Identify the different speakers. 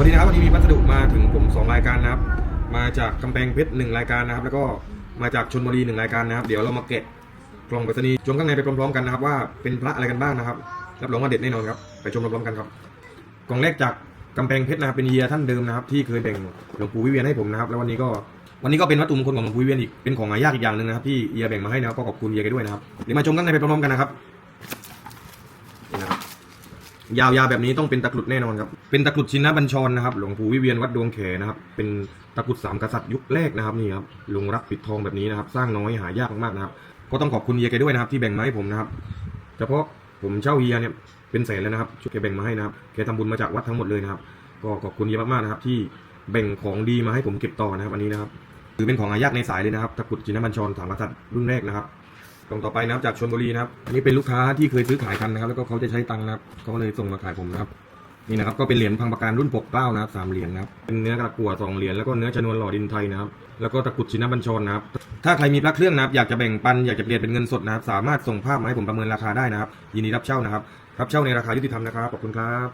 Speaker 1: วัสดีนะครับวันนี้มีพัสดุมาถึงผมสองรายการนะครับ มาจากกำแพงเพชรหนึ่งรายการนะครับ แล้วก็มาจากชนบุรีหนึ่งรายการนะครับ เดี๋ยวเรามาแกะกล่องไปรษณีย์ชมข้างในไปพร้อมๆกันนะครับ ว่าเป็นพระอะไรกันบ้างนะครับรับรองว่าเด็ดแน่นอนครับไปชมพร้อมๆกันครับ กล่องแรกจากกำแพงเพชรนะครับเป็นเฮียท่านเดิมนะครับ ที่เคยแบ่งหลวงปู่วิเวียนให้ผมนะครับแล้ววันนี้ก็วันนี้ก็เป็นวัตถุมงคลของหลวงปู่วิเวียนอีกเป็นของหายากอีกอย่างหนึ่งนะครับที่เฮียแบ่งมาให้นะครับก็ขอบคุณเฮียแกด้วยนะครับเดี๋ยวมาชมข้างในไปพร้อมๆกันนะครับ ยาวๆแบบนี้ต้องเป็นตะกรุดแน่นอนครับเป็นตะกรุดชินบัญชรนะครับ หลวงปู่วิเวียนวัดดวงแขนะครับ เป็นตะกรุดสามกษัตริย์ยุคแรกนะครับนี่ครับลุงรักปิดทองแบบนี้นะครับ สร้างน้อยหายากมากๆนะครับ ก็ต้องขอบคุณเฮียแกด้วยนะครับ ที่แบ่งมาให้ผมนะครับเฉพาะผมเช่าเฮียเนี่ยเป็นแสนแล้วนะครับช่วยแกแบ่งมาให้นะครับแกทำบุญมาจากวัดทั้งหมดเลยนะครับ ก็ขอบคุณเฮียมากๆนะครับ ที่แบ่งของดีมาให้ผมเก็บต่อนะครับอันนี้นะครับถือเป็นของหายากในสายเลยนะครับตะกรุดชินบัญชรสามกษัตริย์รุ่นแรกนะครับ กล่องต่อไปนะครับจากชลบุรีนะครับอันนี้เป็นลูกค้าที่เคยซื้อขายกันนะครับ แล้วก็เขาจะใช้ตังค์นะครับเขาก็เลยส่งมาขายผมนะครับนี่นะครับก็เป็นเหรียญพังประการรุ่นปกเกล้านะครับสามเหรียญนะครับเป็นเนื้อกระกั่วสองเหรียญแล้วก็เนื้อชนวนหล่อดินไทยนะครับแล้วก็ตะกรุดชินบัญชรนะครับถ้าใครมีพระเครื่องนะครับอยากจะแบ่งปันอยากจะเปลี่ยนเป็นเงินสดนะครับสามารถส่งภาพมาให้ผมประเมินราคาได้นะครับ ยินดีรับเช่านะครับรับเช่าในราคายุติธรรมนะครับขอบคุณครับ